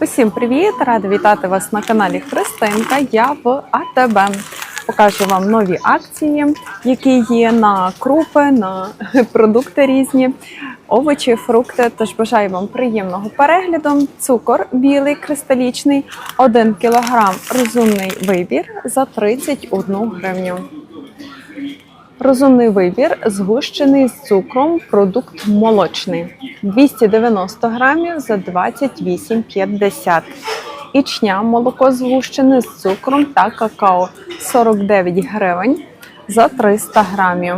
Усім привіт! Рада вітати вас на каналі Христинка. Я в АТБ. Покажу вам нові акції, які є на крупи, на продукти різні, овочі, фрукти. Тож бажаю вам приємного перегляду. Цукор білий кристалічний, 1 кг розумний вибір за 31 гривню. Розумний вибір згущений з цукром, продукт молочний 290 грамів за 28,50. Ічня молоко згущене з цукром та какао 49 гривень за 300 грамів.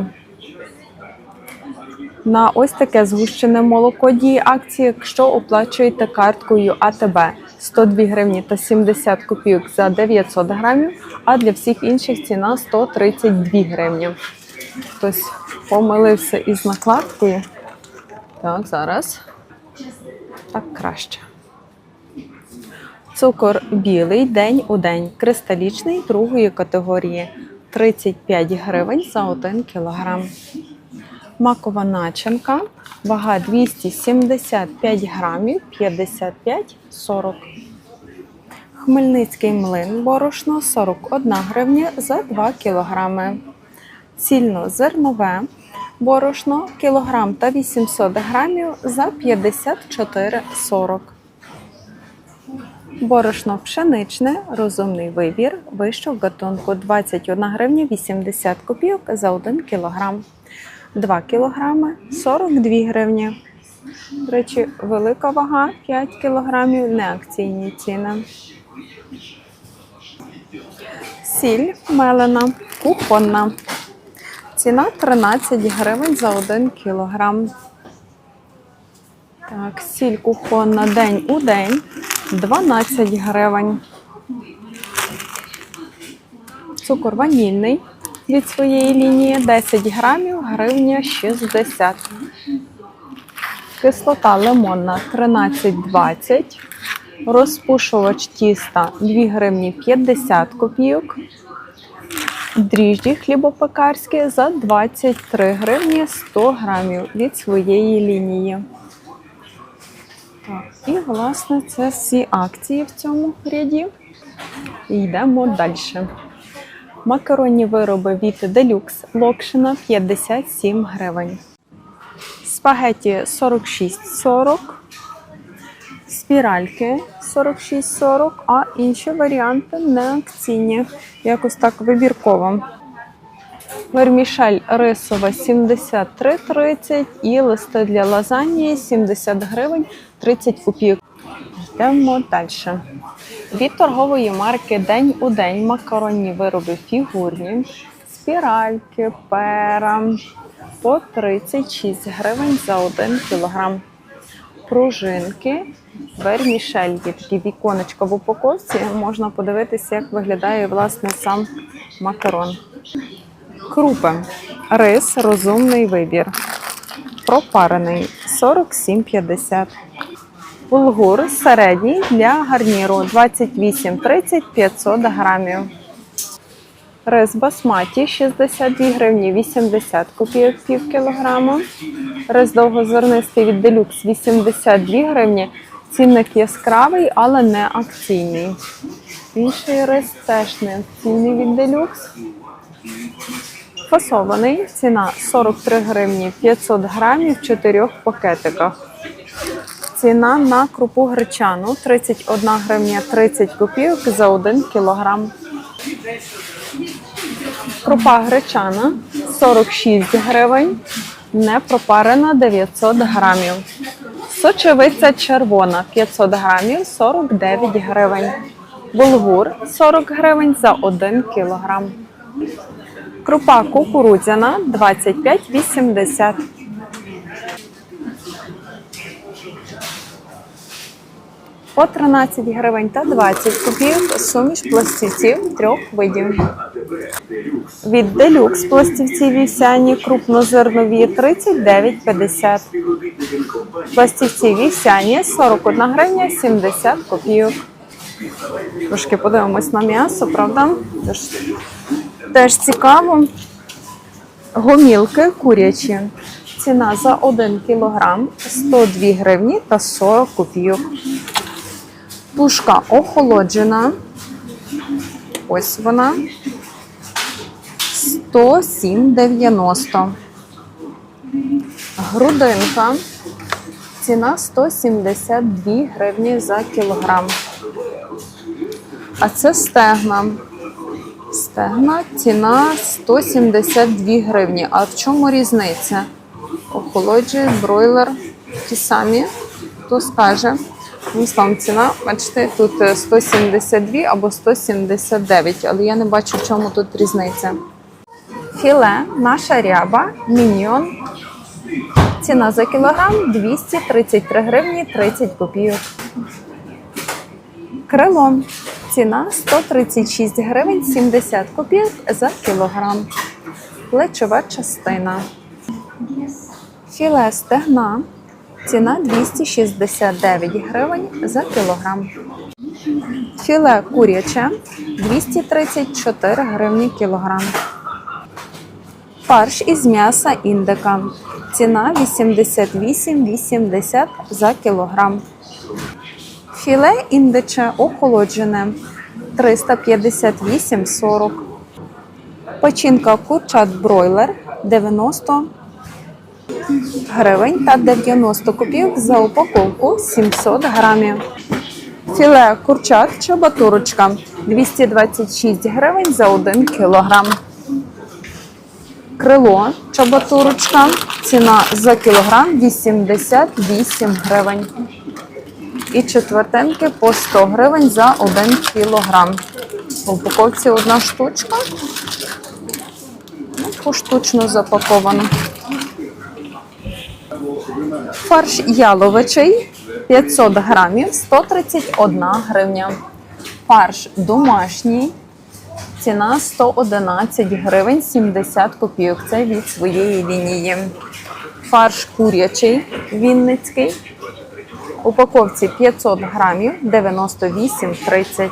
На ось таке згущене молоко діє акції, якщо оплачуєте карткою АТБ 102 гривні та 70 копійок за 900 грамів, а для всіх інших ціна 132 гривні. Хтось помилився із накладкою. Так, зараз. Так краще. Цукор білий день у день, кристалічний другої категорії 35 гривень за 1 кілограм. Макова начинка, вага 275 грамів 55,40. Хмельницький млин борошно 41 гривня за 2 кілограми. Цільнозернове борошно кілограм та 800 грамів за 54,40. Борошно пшеничне, розумний вибір, вищого гатунку 21 гривня 80 копійок за 1 кілограм. 2 кілограми 42 гривні. До речі, велика вага 5 кілограмів, не акційні ціни. Сіль мелена, кухонна. Ціна 13 гривень за 1 кілограм. Так, сіль кухонна день у день 12 гривень. Цукор ванільний від своєї лінії 10 грамів, гривня 60. Кислота лимонна 13,20. Розпушувач тіста 2 гривні 50 копійок. Дріжджі хлібопекарські за 23 гривні 100 грамів від своєї лінії. Так, і, власне, це всі акції в цьому ряді. Йдемо далі. Макаронні вироби від Deluxe Локшина 57 гривень. Спагеті 46,40. Спіральки 46,40, а інші варіанти не акційні. Якось так вибірково. Вермішель рисова 73,30 і листи для лазаньї 70 гривень 30 копійок. Йдемо далі. Від торгової марки День у день макаронні вироби фігурні, спіральки, пера по 36 гривень за 1 кілограм. Пружинки, вермішель є такі віконечка в упаковці. Можна подивитися, як виглядає власне сам макарон. Крупи. Рис розумний вибір. Пропарений 47,50. Булгур середній для гарніру 28,30 500 грамів. Рис басматі 62 гривні 80 копійок пів кілограма. Рис довгозернистий від делюкс 82 гривні. Цінник яскравий, але не акційний. Інший рис теж не акційний від делюкс. Фасований ціна 43 гривні 500 грамів в 4 пакетиках. Ціна на крупу гречану 31 гривня 30 копійок за 1 кілограм. Крупа гречана 46 гривень, не пропарена 900 грамів. Сочевиця червона 500 грамів 49 гривень. Булгур 40 гривень за 1 кілограм. Крупа кукурудзяна 25,80. По 13 гривень та 20 копійок суміш пластівців трьох видів. Від делюкс пластівці вівсяні крупнозернові 39,50. Пластівці вівсяні 41 гривня 70 копійок. Трошки подивимось на м'ясо, правда? Теж, теж цікаво. Гомілки курячі. Ціна за 1 кілограм 102 гривні та 40 копійок. Тушка охолоджена. Ось вона. 107,90. Грудинка. Ціна 172 гривні за кілограм. А це стегна. Стегна ціна 172 гривні. А в чому різниця? Охолоджує бройлер ті самі. Хто скаже? Ну, там ціна, бачите, тут е, 172 або 179, але я не бачу, в чому тут різниця. Філе, наша ряба, міньйон. Ціна за кілограм 233 гривні 30 копійок. Крило. Ціна 136 гривень 70 копійок за кілограм. Плечова частина. Філе стегна. Ціна 269 гривень за кілограм. Філе куряче 234 гривні кілограм. Фарш із м'яса індика. Ціна 88,80 за кілограм. Філе індиче охолоджене 358,40. Печінка курчат бройлер 90 гривень та 90 копійок за упаковку 700 грамів. Філе курчат чабатурочка 226 гривень за 1 кілограм. Крило чабатурочка. Ціна за кілограм 88 гривень. І четвертинки по 100 гривень за 1 кілограм. В упаковці одна штучка. Ну, Поштучно запаковано. Фарш яловичий 500 грамів 131 гривня. Фарш домашній. Ціна 111 гривень 70 копійок. Це від своєї лінії. Фарш курячий вінницький. Упаковці 500 грамів 98,30.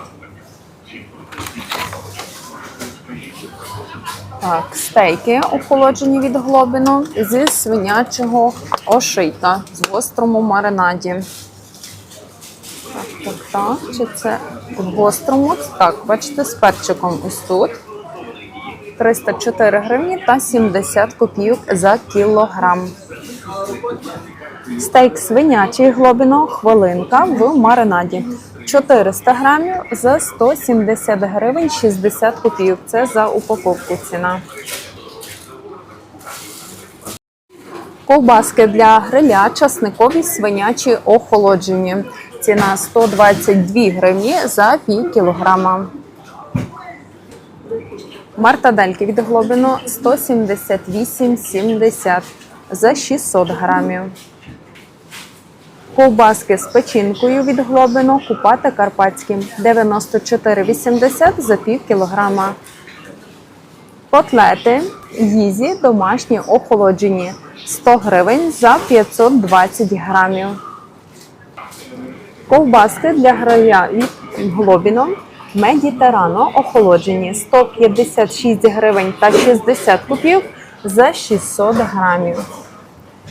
Так, стейки охолоджені від глобину зі свинячого ошийка в гострому маринаді. Так, так, так. Чи це в гострому? Так, бачите, з перчиком ось тут. 304 гривні та 70 копійок за кілограм. Стейк свинячий глобино, хвилинка в маринаді. 400 грамів за 170 гривень 60 копійок. Це за упаковку ціна. Ковбаски для гриля, часникові свинячі охолоджені. Ціна 122 гривні за пів кілограма. Мартадельки від глобину 178,70 за 600 грамів. Ковбаски з печінкою від глобину купати карпатські 94,80 за пів кілограма. Котлети їзі домашні охолоджені 100 гривень за 520 грамів. Ковбаски для гриля від Медітерано охолоджені 156 гривень та 60 копійок за 600 грамів.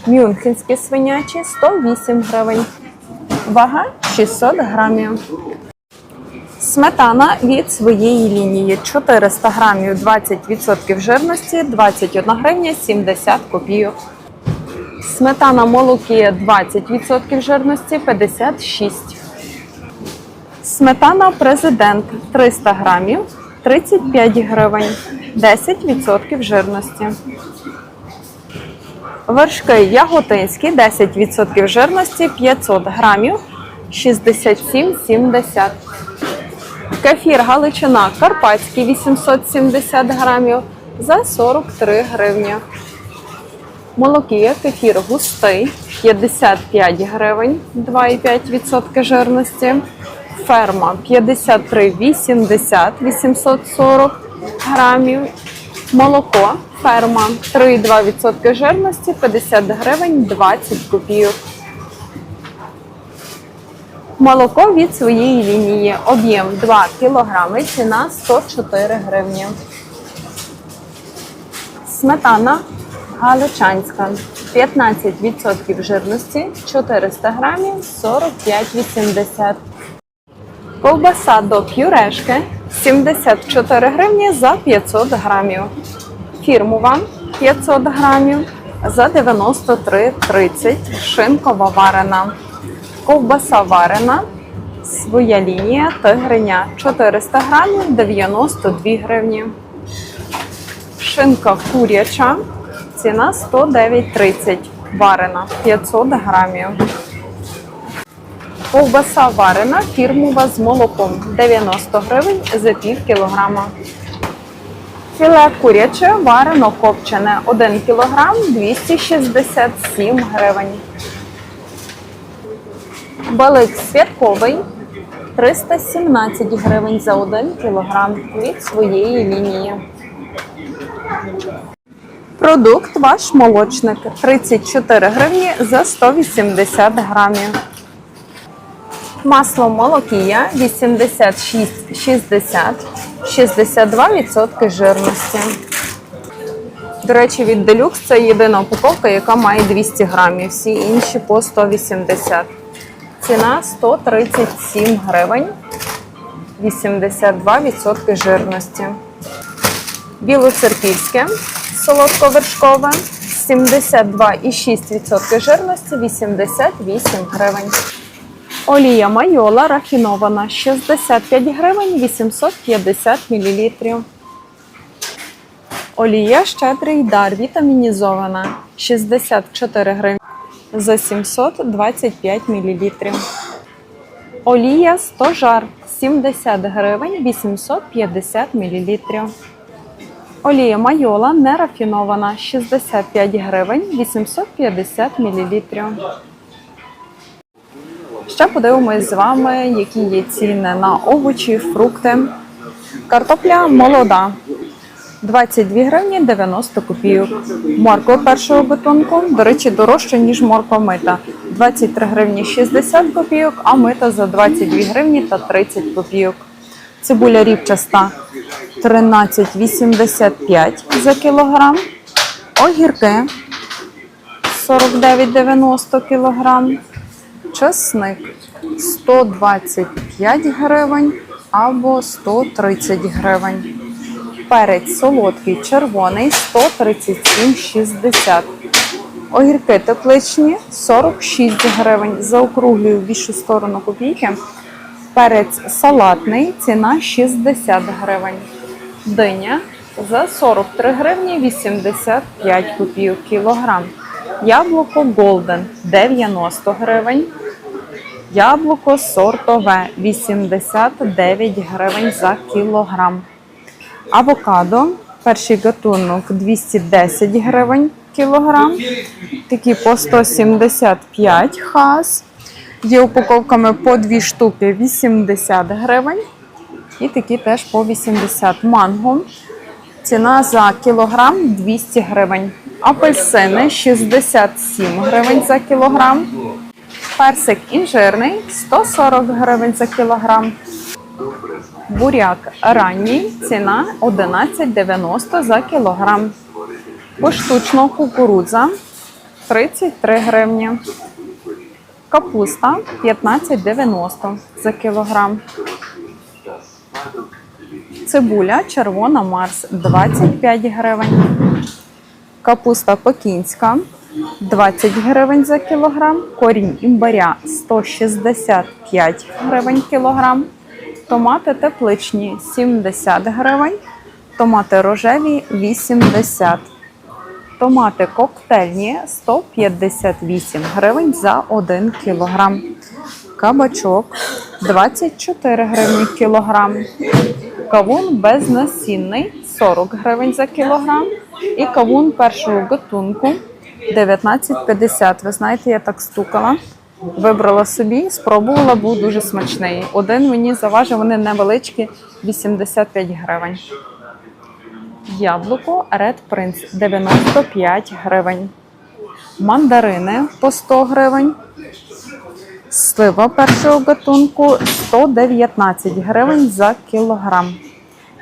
Мюнхенські свинячі 108 гривень. Вага 600 грамів. Сметана від своєї лінії 400 грамів 20% жирності 21 гривня 70 копійок. Сметана молоки 20% жирності 56. Сметана президент 300 грамів 35 гривень 10% жирності. Вершки яготинські 10% жирності 500 грамів 67,70. Кефір Галичина Карпатський 870 грамів за 43 гривні. Молокія кефір густий 55 гривень 2,5% жирності. Ферма 53,80 840 грамів. Молоко ферма 3,2% жирності 50 гривень 20 копійок. Молоко від своєї лінії. Об'єм 2 кг, ціна 104 гривні. Сметана галичанська 15% жирності 400 грамів 45,80. Ковбаса до пюрешки 74 гривні за 500 грамів. Фірмова 500 грамів за 93,30. Шинкова варена. Ковбаса варена. Своя лінія тигриня 400 грамів 92 гривні. Шинка куряча. Ціна 109,30. Варена 500 грамів. Ковбаса варена фірмова з молоком 90 гривень за пів кілограма. Філе куряче варено копчене 1 кілограм 267 гривень. Балик святковий 317 гривень за 1 кілограм від своєї лінії. Продукт ваш молочник 34 гривні за 180 грамів. Масло молокія 86,60, 62% жирності. До речі, від Deluxe це єдина упаковка, яка має 200 грамів. Всі інші по 180. Ціна 137 гривень, 82% жирності. Білоцерківське солодковершкове 72,6% жирності, 88 гривень. Олія майола рафінована 65 гривень 850 мл. Олія щедрий дар вітамінізована 64 гривні за 725 мл. Олія стожар 70 гривень 850 мл. Олія майола нерафінована 65 гривень 850 мл. Ще подивимось з вами, які є ціни на овочі, фрукти. Картопля молода 22 гривні 90 копійок. Морква першого бетонку, до речі, дорожча, ніж морква мита. 23 гривні 60 копійок, а мита за 22 гривні та 30 копійок. Цибуля ріпчаста 13,85 за кілограм. Огірки 49,90 кілограм. Чесник 125 гривень або 130 гривень. Перець солодкий червоний 137,60. Огірки тепличні 46 гривень. Заокруглюю в більшу сторону копійки. Перець салатний, ціна 60 гривень. Диня за 43 гривні 85 копійок кілограм. Яблуко Golden 90 гривень. Яблуко сортове 89 гривень за кілограм. Авокадо, перший гатунок 210 гривень кілограм. Такі по 175 хас. Є упаковками по 2 штуки 80 гривень. І такі теж по 80 манго. Ціна за кілограм 200 гривень. Апельсини 67 гривень за кілограм. Персик інжирний 140 гривень за кілограм. Буряк ранній ціна 11,90 за кілограм. Поштучно кукурудза 33 гривні. Капуста 15,90 за кілограм. Цибуля червона Марс 25 гривень. Капуста пекінська 20 гривень за кілограм. Корінь імбаря 165 гривень кілограм. Томати тепличні 70 гривень. Томати рожеві 80. Томати коктейльні 158 гривень за 1 кілограм. Кабачок 24 гривні кілограм. Кавун безнасінний 40 гривень за кілограм. І кавун першого гатунку 19,50. Ви знаєте, я так стукала. Вибрала собі, спробувала, був дуже смачний. Один мені заважив, вони невеличкі 85 гривень. Яблуко Red Prince 95 гривень. Мандарини по 100 гривень. Слива першого гатунку 119 гривень за кілограм.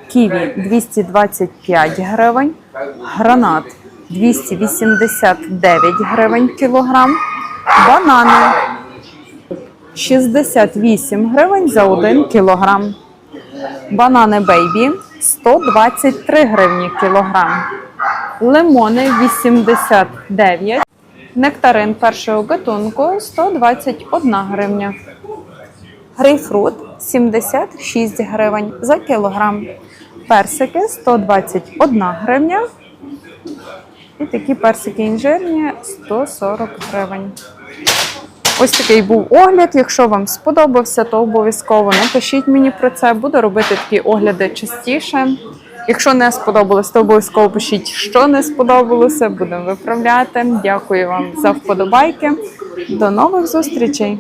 Ківі 225 гривень. Гранат 289 гривень кілограм. Банани 68 гривень за 1 кілограм. Банани бейбі 123 гривні кілограм. Лимони 89. Нектарин першого гатунку 121 гривня. Грейпфрут 76 гривень за кілограм. Персики 121 гривня. І такі персики інжирні 140 гривень. Ось такий був огляд. Якщо вам сподобався, то обов'язково напишіть мені про це. Буду робити такі огляди частіше. Якщо не сподобалось, то обов'язково пишіть, що не сподобалося. Будемо виправляти. Дякую вам за вподобайки. До нових зустрічей!